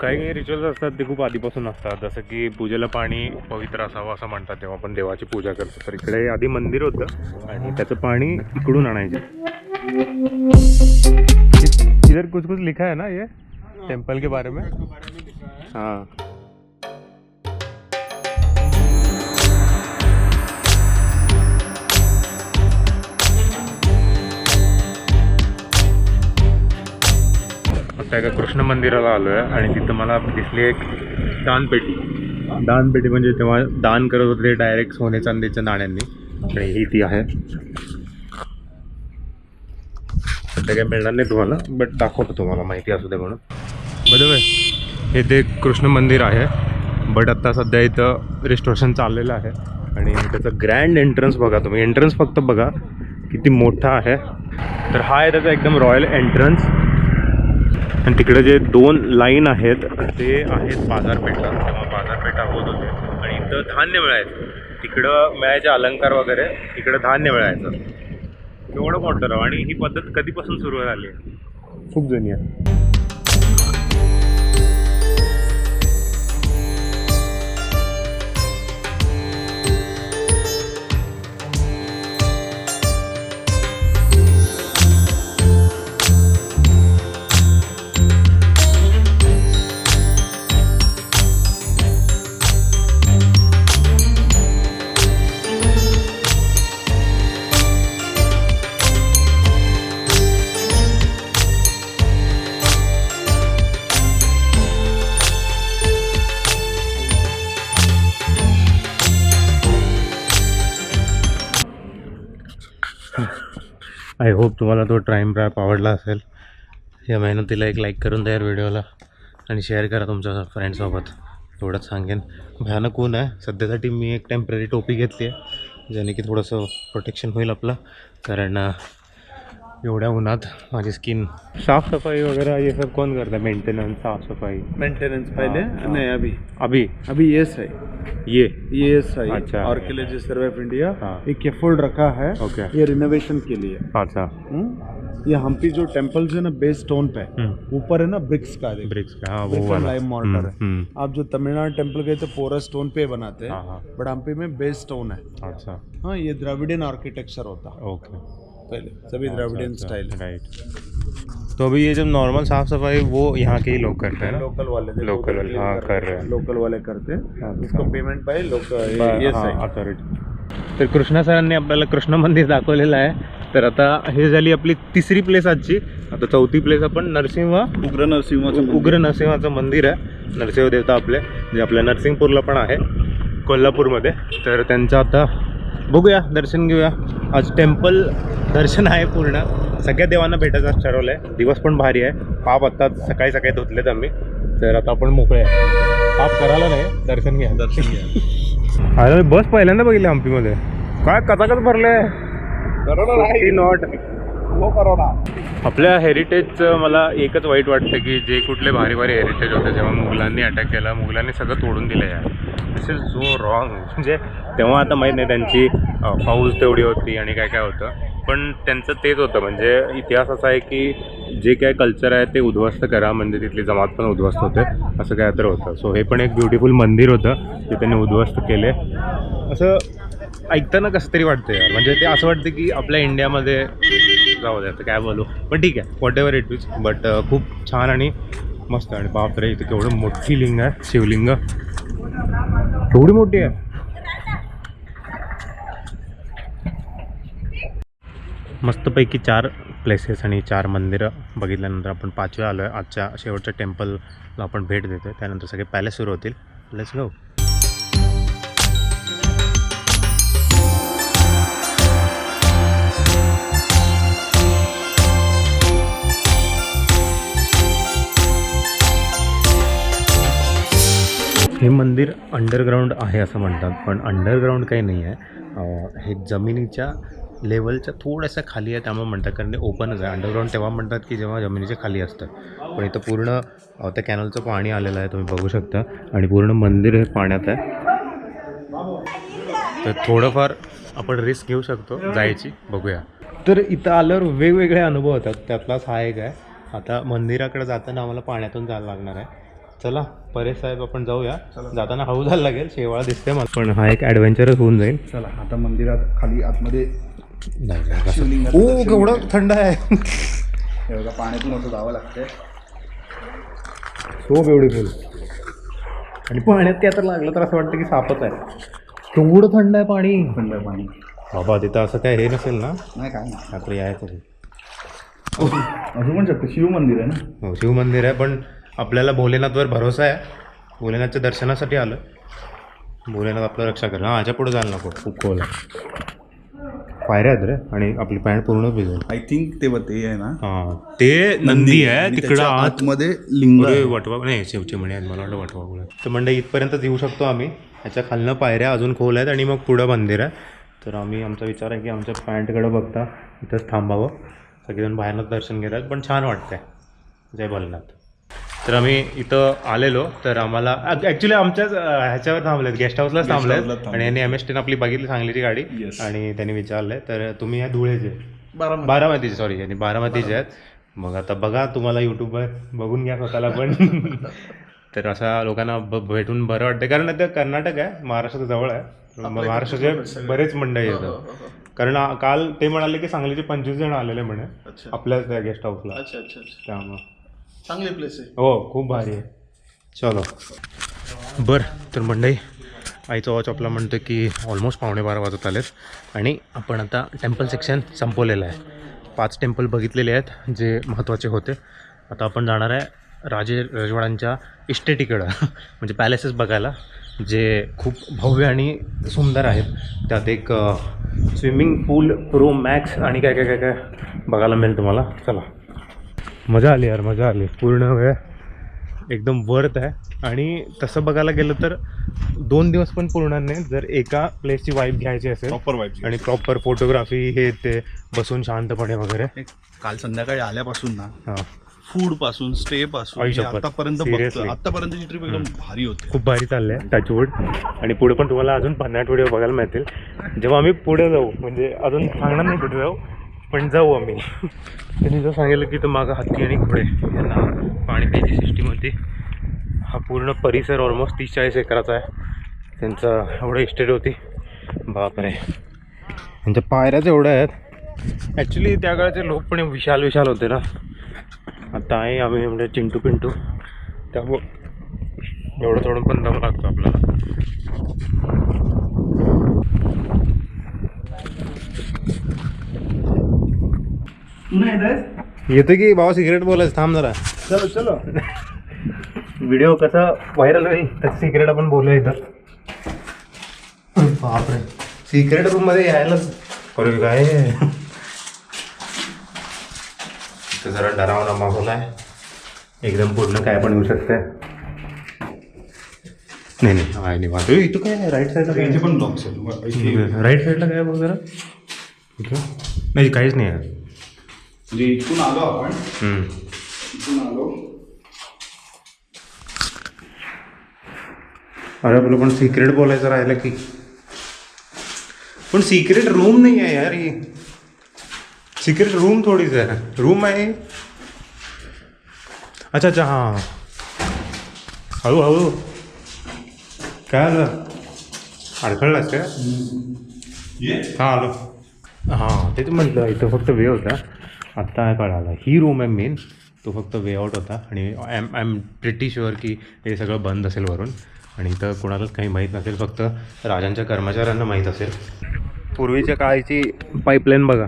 काही काही रिच्युअल्स असतात ते खूप आधीपासून असतात. जसं की पूजेला पाणी पवित्र असावं असं म्हणतात तेव्हा आपण देवाची पूजा करतो. तर इकडे आधी मंदिर होतं आणि त्याचं पाणी इकडून आणायचे. इधर कुछ कुछ लिखा है ना ये? टेम्पल के बारे में? हाँ. आता एका कृष्ण मंदिराला आलो आहे आणि तिथं मला दिसली एक दानपेटी. दानपेटी म्हणजे तेव्हा दान करत होते डायरेक्ट सोने चांदीच्या नाण्यांनी. आणि ही ती आहे. सध्या काही मिळणार नाही तुम्हाला बट दाखवतो तुम्हाला माहिती असू दे म्हणून. बरोबर हे ते कृष्ण मंदिर आहे बट आत्ता सध्या इथं रिस्ट्रोशन चाललेलं आहे. आणि त्याचं ग्रँड एंट्रन्स बघा तुम्ही. एंट्रन्स फक्त बघा किती मोठा आहे. तर हा आहे त्याचा एकदम रॉयल एंट्रन्स आणि तिकडे जे दोन लाईन आहेत ते आहेत बाजारपेठा. तेव्हा बाजारपेठा होत होते. आणि इथं धान्य मिळायचं. तिकडं मिळायचे अलंकार वगैरे तिकडं धान्य मिळायचं. एवढं मोठं राव आणि ही पद्धत कधीपासून सुरू झाली? आहे खूप जुनी आहे. आय होप तुम्हाला तो ट्राईम रॅप आवडला असेल. या मेहनतीला एक लाईक करून द्या व्हिडिओला आणि शेअर करा तुमच्या फ्रेंडसोबत एवढंच सांगेन. भयानक ऊन आहे. सध्यासाठी मी एक टेंपररी टोपी घेतली आहे ज्याने की थोडंसं प्रोटेक्शन होईल आपलं. कारण एवढ्या उन्हात माझी स्किन साफसफाई वगैरे ये सब कोण करतं? मेंटेनन्स साफसफाई. मेंटेनेंस पहले हाँ, नहीं अभी. अभी? अभी ये सही ये? ये सही अच्छा। आर्कियोलॉजिस्ट सर्वे ऑफ़ इंडिया हाँ। एक ये फोल्ड रखा है. ओके ये रिनोवेशन के लिए. अच्छा. हम्म? ये हम्पी जो टेम्पल्स है ना बेस स्टोन पे हम्म, ऊपर है ना ब्रिक्स का ब्रिक्स का हाँ वो वाला. lime mortar है. हम्म, आप जो तमिलनाडु टेंपल गए तो पोरस स्टोन पे बनाते हाँ हैं हाँ. बट हम्पी में बेस स्टोन है. अच्छा. हाँ ये द्रविडियन आर्किटेक्चर होता. है ओके पहले सभी द्रविडियन स्टाइल। राइट तो अभी ये जब नॉर्मल साफ सफाई वो यहाँ के ही लोग करते हैं लोकल वाले लोकल उधर वाले, हाँ, कर रहे हैं। लोकल वाले करते हैं। इसको पेमेंट बाय लोकल तर कृष्णा सरांनी आपल्याला कृष्ण मंदिर दाखवलेलं आहे. तर आता हे झाली आपली तिसरी प्लेस आजची. आता चौथी प्लेस आपण नरसिंह उग्र नरसिंहाचं उग्र नरसिंहाचं मंदिर आहे. नरसिंह देवता आपले जे आपल्या नरसिंहपूरला पण आहे कोल्हापूरमध्ये. तर त्यांचं आता बघूया दर्शन घेऊया. आज टेम्पल दर्शन आहे पूर्ण. सगळ्या देवांना भेटायचं ठरवलं आहे दिवस पण भारी आहे. पाप आत्ता सकाळी सकाळी धुतलेत आम्ही. तर आता आपण मोकळे आहे. पाप करायला नाही दर्शन घ्या. दर्शन घ्या. अरे बस पहिल्यांदा बघितली हम्पीमध्ये. काय कचाकच भरले नॉट. हो करोडा. आपल्या हेरिटेजचं मला एकच वाईट वाटतं की जे कुठले भारी भारी हेरिटेज होते जेव्हा मुघलांनी अटॅक केला मुघलांनी सगळं तोडून दिलं यार. दिस इज सो रॉंग म्हणजे तेव्हा आता माहीत नाही त्यांची पाऊस फौज तेवढी होती आणि काय काय होतं. पण त्यांचं तेच होतं. म्हणजे इतिहास असा आहे की जे काय कल्चर आहे ते उद्ध्वस्त करा. म्हणजे तिथली जमात पण उद्ध्वस्त होते. असं काय तर होतं. सो हे पण एक ब्युटिफुल मंदिर होतं ते त्यांनी उद्ध्वस्त केले. असं ऐकताना कसं तरी वाटतं यार. म्हणजे ते असं वाटतं की आपल्या इंडियामध्ये जाऊ दे आता काय बोलू. पण ठीक आहे. Whatever it is but खूप छान आणि मस्त. आणि बापरे इथे केवढं मोठी लिंग आहे. शिवलिंग. एवढी मोठी आहे? मस्तपैकी चार प्लेसेस आणि चार मंदिरं बघितल्यानंतर आपण पाचव्या आलो आहे आजच्या शेवटच्या टेम्पलला आपण भेट देतो आहे त्यानंतर सगळे पॅलेस सुरू होतील. लेट्स गो हे मंदिर अंडरग्राऊंड आहे असं म्हणतात पण अंडरग्राऊंड काही नाही आहे. हे जमिनीच्या लेवलच्या थोड्याशा खाली आहे त्यामुळे म्हणतात कारण ते ओपनच आहे. अंडरग्राऊंड तेव्हा म्हणतात की जेव्हा जमिनीच्या खाली असतं. पण इथं पूर्ण त्या कॅनलचं पाणी आलेलं आहे तुम्ही बघू शकता. आणि पूर्ण मंदिर हे पाण्यात आहे. तर थोडंफार आपण रिस्क घेऊ शकतो जायची. बघूया. तर इथं आल्यावर वेगवेगळे अनुभव होतात. त्यातलाच हा एक आहे. आता मंदिराकडे जाताना आम्हाला पाण्यातून जायला लागणार आहे. चला परेश साहेब आपण जाऊया. जाताना हळू जायला लागेल शेवाळा दिसते मला. पण हा एक ॲडव्हेंचरच होऊन जाईल. चला आता मंदिरात खाली आतमध्ये ओ घेऊया. थंड आहे. हे बघा पाण्यातून असं जावं लागतंय. सो ब्युटिफुल आणि पाण्यात ते आता लागलं तर असं वाटतं की सापच आहे. केवढं थंड आहे पाणी. थंड पाणी. बाबा तिथं असं काय हे नसेल ना? नाही काय नाही. आपलं यायचं असं पण शकतो. शिव मंदिर आहे ना? हो शिवमंदिर आहे पण आपल्याला भोलेनाथवर भरोसा आहे. भोलेनाथच्या दर्शनासाठी आलं भोलेनाथ आपलं रक्षा करेल हां ह्याच्या पुढे जायला नको. खूप खोल. आहे पायऱ्या आहेत रे. आणि आपली पॅन्ट पूर्ण भिजेल आय थिंक ते बघ ते आहे ना. हां ते नंदी आहे. तिकडं आत आतमध्ये लिंग आहे. वटवा नाही शिवचिमणी आहेत. मला वाटलं वटवा गुळ तर म्हणजे इथपर्यंतच येऊ शकतो आम्ही. ह्याच्या खालनं पायऱ्या अजून खोल आहेत आणि मग पुढं मंदिर आहे. तर आम्ही आमचा विचार आहे की आमच्या पॅन्टकडे बघता. इथंच थांबावं. सगळेजण बाहेरनंच दर्शन घेतात पण छान वाटतंय. जय भोलेनाथ. तर आम्ही इथं आलेलो तर आम्हाला ॲक्च्युली आमच्याच ह्याच्यावर थांबलेत गेस्ट हाऊसलाच थांबलेत. आणि यांनी एम एस टीन आपली बघितली सांगलीची गाडी. आणि त्यांनी विचारलंय तर तुम्ही या धुळेचे. बारामती. बारामतीचे सॉरी यांनी बारामतीचे आहेत. मग आता बघा तुम्हाला यूट्यूबवर बघून घ्या स्वतःला पण. तर असा लोकांना भेटून बरं वाटतं कारण आता कर्नाटक आहे महाराष्ट्राच्या जवळ आहे. महाराष्ट्राचे बरेच मंडळी येतात कारण आ- काल ते म्हणाले की सांगलीचे पंचवीस जण आलेले म्हणे आपल्याच त्या गेस्ट हाऊसला अच्छा अच्छा अच्छा. त्यामुळं. चांगली प्लेस आहे. हो खूप भारी आहे. चलो. बरं तर मंडई आईचा वॉच आपला म्हणतो की ऑलमोस्ट पावणे बारा वाजत आलेत आणि आपण आता टेम्पल सेक्शन संपवलेलं आहे. पाच टेम्पल बघितलेले आहेत जे महत्त्वाचे होते. आता आपण जाणार आहे राजे रजवाड्यांच्या इस्टेटीकडं म्हणजे पॅलेसेस बघायला जे खूप भव्य आणि सुंदर आहेत. त्यात एक स्विमिंग पूल प्रो मॅक्स आणि काय काय काय काय बघायला मिळेल तुम्हाला. चला. मजा आली यार मजा आली. पूर्ण वेळ एकदम वर्थ आहे. आणि तसं बघायला गेलं तर दोन दिवस पण पुरणार नाही जर एका प्लेसची वाईफ घ्यायची असेल प्रॉपर वाईफ आणि प्रॉपर फोटोग्राफी हे ते बसून शांतपणे वगैरे. काल संध्याकाळी आल्यापासून ना हां. फूडपासून स्टे पासून. आतापर्यंत आतापर्यंतची ट्रिप एकदम भारी होते. खूप भारी चाललं आहे टचवूड आणि पुढे पण तुम्हाला अजून भन्नाट व्हिडिओ बघायला मिळतील. जेव्हा आम्ही पुढे जाऊ म्हणजे अजून सांगणार नाही कुठे जाऊ पण जाऊ आम्ही. त्यांनी जर सांगितलं की तर मागं हत्ती आणि घोडे यांना पाणी प्यायची सिस्टीम होती. हा पूर्ण परिसर ऑलमोस्ट तीस चाळीस एकराचा आहे. त्यांचं एवढं इस्टेट होती. बापरे. त्यांच्या पायऱ्याच एवढ्या आहेत. ॲक्च्युली त्या काळचे लोक पण विशाल विशाल होते ना. आता आहे आम्ही म्हणजे चिंटू पिंटू. त्यामुळं एवढं थोडं पण दम लागतो आपल्याला. नाही येत येतं की बाबा सिगरेट बोलायचं? थांब जरा. चलो चलो. व्हिडिओ कसा व्हायरल होईल? त्याचं सिक्रेट आपण बोलूया इथं. बापरे. सिक्रेट रूममध्ये यायलाच अरे काय? इथं जरा डरावना माहोल आहे. एकदम पूर्ण काय पण येऊ शकते नाही नाही इथं काय राईट साईडला पण ब्लॉक्स आहेत राईट साईडला काय बघ जरा? इथं? नाही काहीच नाही आहे. म्हणजे इथून आलो आपण. हम्म. इथून आलो. अरे आपलं पण सिक्रेट बोलायचं राहिलं की. पण सिक्रेट रूम नाही आहे यार ही. सिक्रेट रूम थोडीच आहे. रूम आहे. अच्छा अच्छा हां. हळू हळू. काय आलं अडखळलास का हां आलो. हां तेच म्हटलं इथं फक्त वे होता. आत्ता कळालं. ही रूम आहे मेन तो फक्त वे आउट होता. आणि I M I am pretty sure की हे सगळं बंद असेल वरून. आणि इथं कोणालाच काही माहीत नसेल. फक्त राजांच्या कर्मचाऱ्यांना माहीत असेल. पूर्वीच्या काळची पाईपलाईन बघा.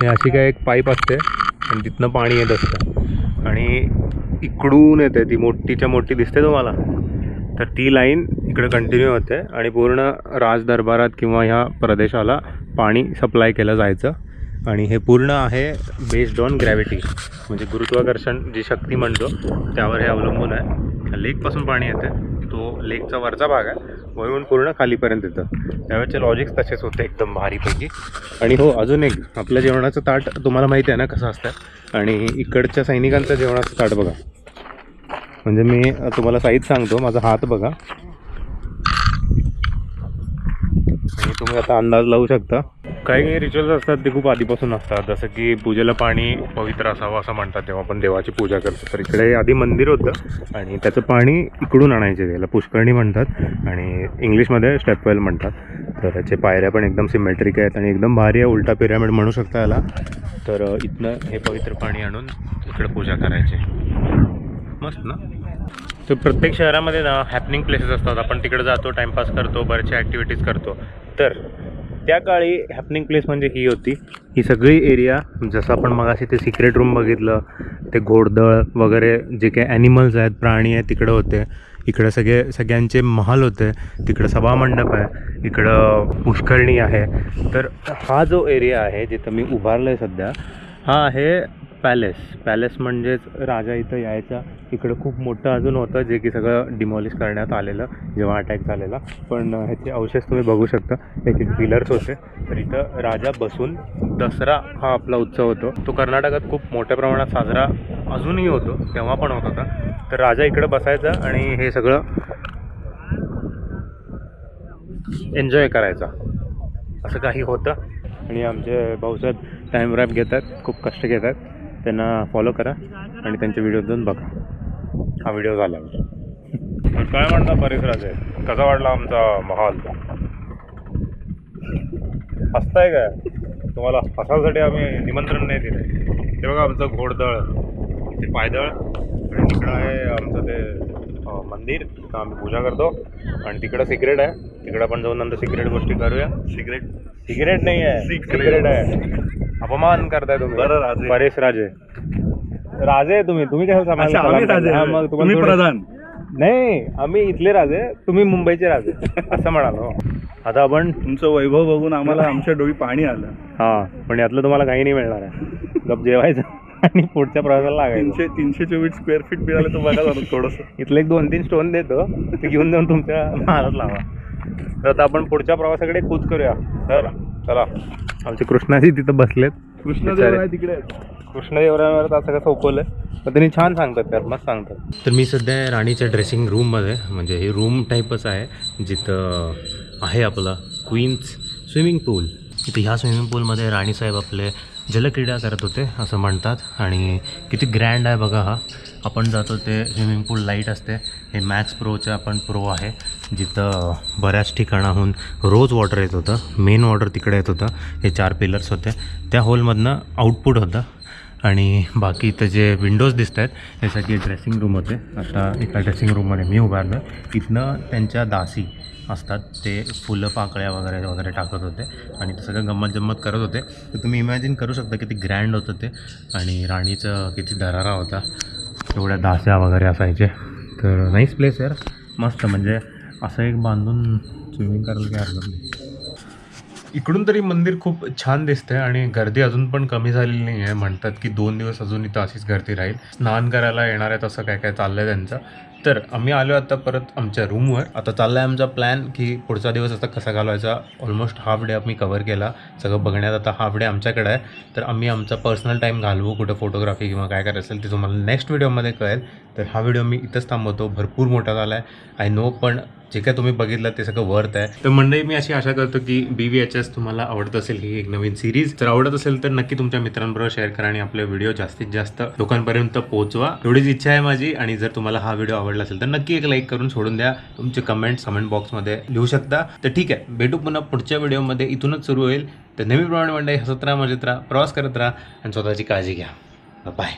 हे अशी काय एक पाईप असते. आणि तिथनं पाणी येत असतं. आणि इकडून येते ती मोठीच्या मोठी दिसते तुम्हाला. तर ती लाईन इकडे कंटिन्यू होते. आणि पूर्ण राजदरबारात किंवा ह्या प्रदेशाला पाणी सप्लाय केलं जायचं. आणि हे पूर्ण आहे बेस्ड ऑन ग्रॅव्हिटी म्हणजे गुरुत्वाकर्षण जी शक्ती म्हणतो त्यावर हे अवलंबून आहे. लेकपासून पाणी येतं तो लेकचा वरचा भाग आहे. वळून पूर्ण खालीपर्यंत येतं. त्यावेळेचे लॉजिक्स तसेच होते एकदम भारीपैकी. आणि हो अजून एक आपल्या जेवणाचं ताट तुम्हाला माहिती आहे ना कसं असतं आणि इकडच्या सैनिकांचं जेवणाचं ताट बघा. म्हणजे मी तुम्हाला साईज सांगतो माझा हात बघा. आणि तुम्ही आता अंदाज लावू शकता. काही काही रिच्युअल्स असतात ते खूप आधीपासून असतात. जसं की पूजेला पाणी पवित्र असावं असं म्हणतात तेव्हा आपण देवाची पूजा करतो. तर इकडे आधी मंदिर होतं आणि त्याचं पाणी इकडून आणायचे त्याला पुष्करणी म्हणतात आणि इंग्लिशमध्ये स्टेपवेल म्हणतात. तर त्याचे पायऱ्या पण एकदम सिमेट्रिक आहेत आणि एकदम भारी आहे उलटा पिरामिड म्हणू शकता याला. तर इथनं हे पवित्र पाणी आणून इकडे पूजा करायची. मस्त ना? तर प्रत्येक शहरामध्ये ना हॅपनिंग प्लेसेस असतात. आपण तिकडे जातो टाईमपास करतो बऱ्याचशा ॲक्टिव्हिटीज करतो. तर त्या काळी हॅपनिंग प्लेस म्हणजे ही होती. ही सगळी एरिया जसं आपण मगाशी ते सिक्रेट रूम बघितलं ते घोडदळ वगैरे जे काही ॲनिमल्स आहेत प्राणी आहेत तिकडं होते. इकडं सगळे सगळ्यांचे महाल होते. तिकडं सभामंडप आहे. इकडं पुष्करणी आहे. तर हा जो एरिया आहे जिथं मी उभारलं आहे सध्या हा आहे पॅलेस पॅलेस म्हणजेच राजा इथं यायचा. इकडं खूप मोठं अजून होतं जे की सगळं डिमॉलिश करण्यात आलेलं जेव्हा अटॅक झालेला. पण ह्याचे अवशेष तुम्ही बघू शकता. एक एक पिलर्स होते. तर इथं राजा बसून दसरा हा आपला उत्सव होतो. तो कर्नाटकात खूप मोठ्या प्रमाणात साजरा अजूनही होतो तेव्हा पण होत होता. तर राजा इकडं बसायचा आणि हे सगळं एन्जॉय करायचा. असं काही होतं. आणि आमचे भाऊसाहेब टाईम रॅप घेतात खूप कष्ट घेतात. त्यांना फॉलो करा आणि त्यांचे व्हिडिओ जाऊन बघा. हा व्हिडिओ तर काय म्हणता परिसराचे कसा वाटला आमचा महाल? हसताय काय तुम्हाला हसासाठी आम्ही निमंत्रण नाही दिलं. ते बघा आमचं घोडदळ इथे पायदळ आणि तिकडं आहे आमचं ते मंदिर. तिथं आम्ही पूजा करतो. आणि तिकडं सिक्रेट आहे. तिकडं आपण जाऊन नंतर सिक्रेट गोष्टी करूया. सिक्रेट सिगरेट नाही आहे. सिक्रेट आहे. अपमान करताय तुम्ही. बरं, राजे. परेश राजे. राजे तुम्ही. तुम्ही कसं अच्छा आम्ही राजे. हा, मग तुम्हाला तुम्ही थोडी- प्रधान. नाही आम्ही इथले राजे तुम्ही मुंबईचे राजे. असं म्हणालो. आता आपण तुमचं वैभव बघून आम्हाला आमच्या डोळी पाणी आलं. हा पण यातलं तुम्हाला काही नाही मिळणार आहे. गप जेवायचं आणि पुढच्या प्रवासाला लागायचं. तीनशे तीनशे चोवीस स्क्वेअर फीट मिळालं तर बघा जरा थोडस. इथलं एक दोन तीन स्टोन देतो. ते घेऊन जाऊन तुमच्या महालात लावा. तर आता आपण पुढच्या प्रवासाकडे कूच करूया. तर चला. आमचे कृष्णाजी तिथं बसलेत. कृष्णदेव आहे तिकडे. कृष्णदेवरायांवर आता सगळं सोपवलं पण त्यांनी छान सांगतात त्यात मस्त सांगतात. तर मी सध्या आहे राणीच्या ड्रेसिंग रूममध्ये म्हणजे हे रूम टाईपच आहे जिथं आहे आपला क्वीन्स स्विमिंग पूल इथे ह्या स्विमिंग पूलमध्ये राणीसाहेब आपले जलक्रीडा करत होते असं म्हणतात. आणि किती ग्रँड आहे बघा हा. आपण जातो ते स्विमिंग पूल लाइट असते. हे मॅक्स प्रोचं आपण प्रो आहे. जिथं बऱ्याच ठिकाणाहून रोज वॉटर येत होतं. मेन वॉटर तिकडे येत होतं. हे चार पिलर्स होते. त्या होलमधनं आउटपुट होतं. आणि बाकी इथं जे विंडोज दिसत आहेत त्यासाठी ड्रेसिंग रूम होते. आता एका ड्रेसिंग रूममध्ये मी उभारलो इथनं त्यांच्या दासी असतात. ते फुलं पाकळ्या वगैरे वगैरे टाकत होते. आणि ते सगळं गंमत जम्मत करत होते. तर तुम्ही इमॅजिन करू शकता किती ग्रँड होतं ते. आणि राणीचं किती दरारा होता. एवढ्या दास्या वगैरे असायचे. तर नाईस प्लेस यार. मस्त म्हणजे असं एक बांधून स्विमिंग करायला काही हरकत नाही. इकडून तरी मंदिर खूप छान दिसतंय आणि गर्दी अजून पण कमी झालेली नाही आहे म्हणतात की दोन दिवस अजून इथं अशीच गर्दी राहील. स्नान करायला येणार आहेत असं काय काय चाललंय त्यांचं. तर आम्ही आलो आता परत आमच्या रूमवर आता चाललाय आमचा प्लॅन की पुढचा दिवस आता कसा घालवायचा? ऑलमोस्ट हाफ डे आम्ही कवर केला. सगळं बघण्यात आता हाफ डे आमच्याकडे आहे. तर आम्ही आमचा पर्सनल टाईम घालवू कुठं फोटोग्राफी किंवा काय करायचं असेल ते तुम्हाला नेक्स्ट व्हिडिओमध्ये कळेल. तर हा व्हिडिओ मी इथंच थांबवतो. भरपूर मोठा झाला आहे आय नो पण जे काय तुम्ही बघितलं ते सगळं वर्थ आहे. तर मंडळी मी अशी आशा करतो की बी व्ही एच एस तुम्हाला आवडत असेल ही एक नवीन सिरीज जर आवडत असेल तर नक्की तुमच्या मित्रांबरोबर शेअर करा आणि आपले व्हिडिओ जास्तीत जास्त लोकांपर्यंत पोहोचवा. एवढीच इच्छा आहे माझी आणि जर तुम्हाला हा व्हिडिओ आवडला असेल तर नक्की एक लाईक करून सोडून द्या. तुमचे कमेंट्स कमेंट बॉक्समध्ये लिहू शकता. तर ठीक आहे भेटू पुन्हा पुढच्या व्हिडिओमध्ये इथूनच सुरू होईल. तर नेहमीप्रमाणे मंडळी हसत राहा मजेत राहा प्रवास करत राहा आणि स्वतःची काळजी घ्या. बाय